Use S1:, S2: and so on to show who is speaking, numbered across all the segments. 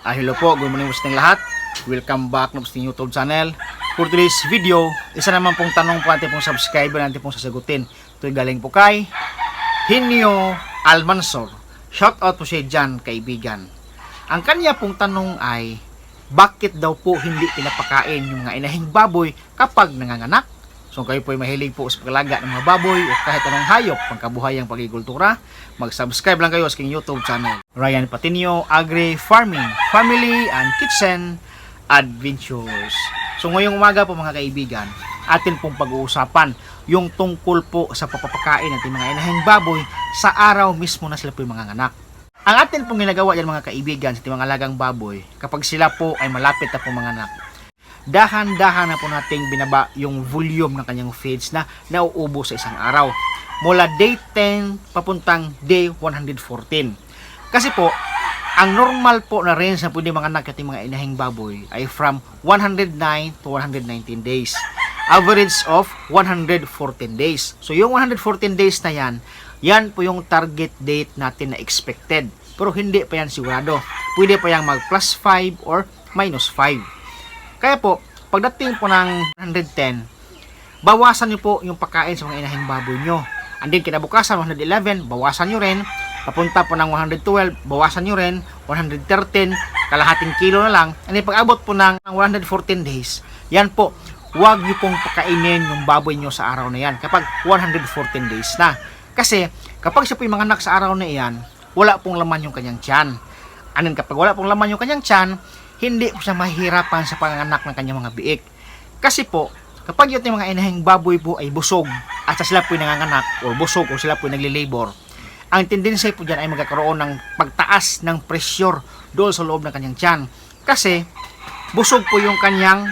S1: Ah, hello po, good morning po sa lahat. Welcome back na po sa YouTube channel. For today's video, isa naman pong tanong po natin pong subscriber natin pong sasagutin. Ito'y galing po kay Hinyo Almansor. Shout out po siya dyan, kaibigan. Ang kanya pong tanong ay, bakit daw po hindi pinapakain yung mga inahing baboy kapag nanganganak? So kayo po ay mahilig po sa paglaga ng mga baboy o kahit anong hayop pangkabuhayang pagigultura, mag-subscribe lang kayo sa aking YouTube channel. Ryan Patinio Agri Farming, Family and Kitchen Adventures. So ngayong umaga po mga kaibigan, atin pong pag-uusapan yung tungkol po sa papapakain natin mga inahing baboy sa araw mismo na sila po yung mga anak. Ang atin pong ginagawa yan mga kaibigan sa mga alagang baboy kapag sila po ay malapit na po mga anak dahan-dahan na po nating binaba yung volume ng kanyang feeds na nauubo sa isang araw. Mula day 10 papuntang day 114. Kasi po, ang normal po na range na pwede mga anak at mga inahing baboy ay from 109 to 119 days. Average of 114 days. So yung 114 days na yan, yan po yung target date natin na expected. Pero hindi pa yan sigurado. Pwede pa yang mag plus 5 or minus 5. Kaya po, pagdating po ng 110, bawasan niyo po yung pagkain sa mga inahing baboy nyo. And then kinabukasan, 111, bawasan nyo rin. Papunta po ng 112, bawasan nyo rin. 113, kalahating kilo na lang. And then pag abot po ng 114 days, yan po, huwag nyo pong pakainin yung baboy nyo sa araw na yan kapag 114 days na. Kasi kapag siya po yung mga anak sa araw na iyan, wala pong laman yung kanyang tiyan. Then kapag wala pong laman yung kanyang tiyan, hindi po siya mahihirapan sa panganak ng kanyang mga biik. Kasi po, kapag yung mga inahing baboy po ay busog at sila po nanganganak o busog o sila po naglilabor, ang tendency po dyan ay magkakaroon ng pagtaas ng pressure doon sa loob ng kanyang tiyan. Kasi, busog po yung kanyang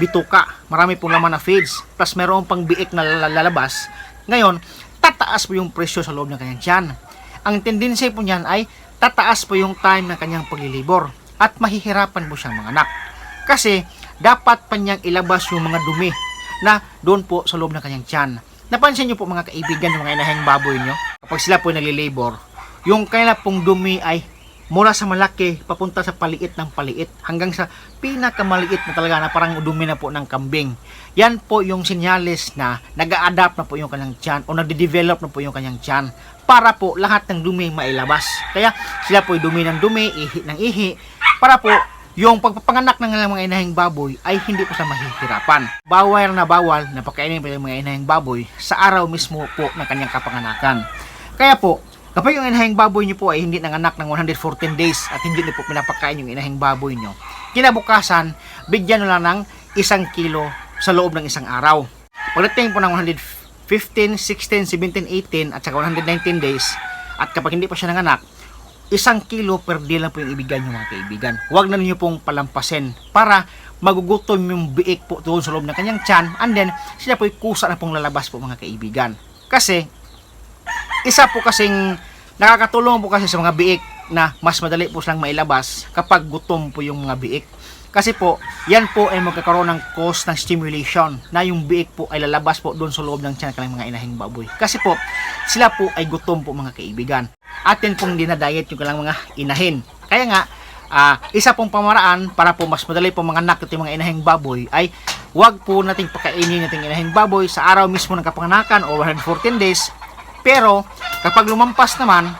S1: bituka. Marami pong laman na feeds. Plus, meron pang biik na lalabas. Ngayon, tataas po yung pressure sa loob ng kanyang tiyan. Ang tendency po niyan ay tataas po yung time ng kanyang paglilibor at mahihirapan mo siyang manganak. Kasi dapat pa niyang ilabas yung mga dumi na doon po sa loob ng kanyang tiyan. Napansin niyo po mga kaibigan yung mga inahing baboy niyo, kapag sila po nalilabor, yung kanila pong dumi ay mula sa malaki papunta sa paliit ng paliit hanggang sa pinakamaliit na talaga na parang dumi na po ng kambing. Yan po yung senyales na nag-a-adapt na po yung kanyang tiyan o nagde-develop na po yung kanyang tiyan para po lahat ng dumi mailabas. Kaya sila po dumi ng dumi, ihi ng ihi, para po yung pagpapanganak ng mga inahing baboy ay hindi po sa mahihirapan. Bawal na bawal na pagkainin po yung mga inahing baboy sa araw mismo po ng kanyang kapanganakan. Kaya po, kapag yung inahing baboy nyo po ay hindi nanganak ng 114 days at hindi nyo po pinapakain yung inahing baboy nyo, kinabukasan, bigyan nyo lang ng isang kilo sa loob ng isang araw. Pagdating po ng 115, 16, 17, 18 at saka 119 days at kapag hindi pa siya nanganak, isang kilo per day lang po yung ibigay nyo mga kaibigan. Huwag na ninyo pong palampasin para magugutom yung biik po doon sa loob ng kanyang tiyan and then sila po kusa na pong lalabas po mga kaibigan. Kasi isa po kasing nakakatulong po kasi sa mga biik na mas madali po silang mailabas kapag gutom po yung mga biik. Kasi po, yan po ay magkakaroon ng cause ng stimulation na yung biik po ay lalabas po doon sa loob ng tiyan ng mga inahing baboy. Kasi po, sila po ay gutom po mga kaibigan. Atin pong dinadayet yung kalang mga inahin. Kaya nga, ah, isa pong pamaraan para po mas madali po mga anak yung mga inahing baboy ay wag po nating pakainin nating inahing baboy sa araw mismo ng kapanganakan o 114 days. Pero, kapag lumampas naman,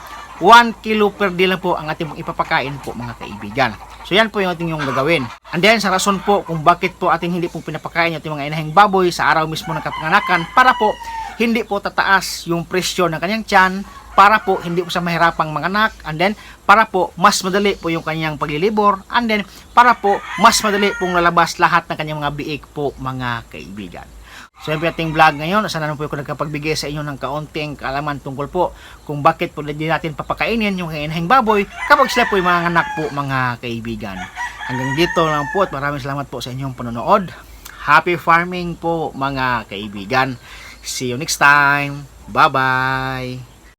S1: 1 kilo per day lang po ang ating ipapakain po mga kaibigan. So yan po yung ating yung gagawin. And then sa rason po kung bakit po ating hindi po pinapakain yung ating mga inahing baboy sa araw mismo ng kapanganakan para po hindi po tataas yung presyo ng kanyang tiyan para po hindi po siya mahirapang manganak and then para po mas madali po yung kanyang paglilibor and then para po mas madali pong lalabas lahat ng kanyang mga biik po mga kaibigan. Yung ating vlog ngayon, sana naman po ako nagkapagbigay sa inyo ng kaunting kaalaman tungkol po kung bakit po hindi natin papakainin yung inahing baboy kapag sila po yung mga anak po mga kaibigan. Hanggang dito lang po at maraming salamat po sa inyong panonood. Happy farming po mga kaibigan. See you next time. Bye-bye.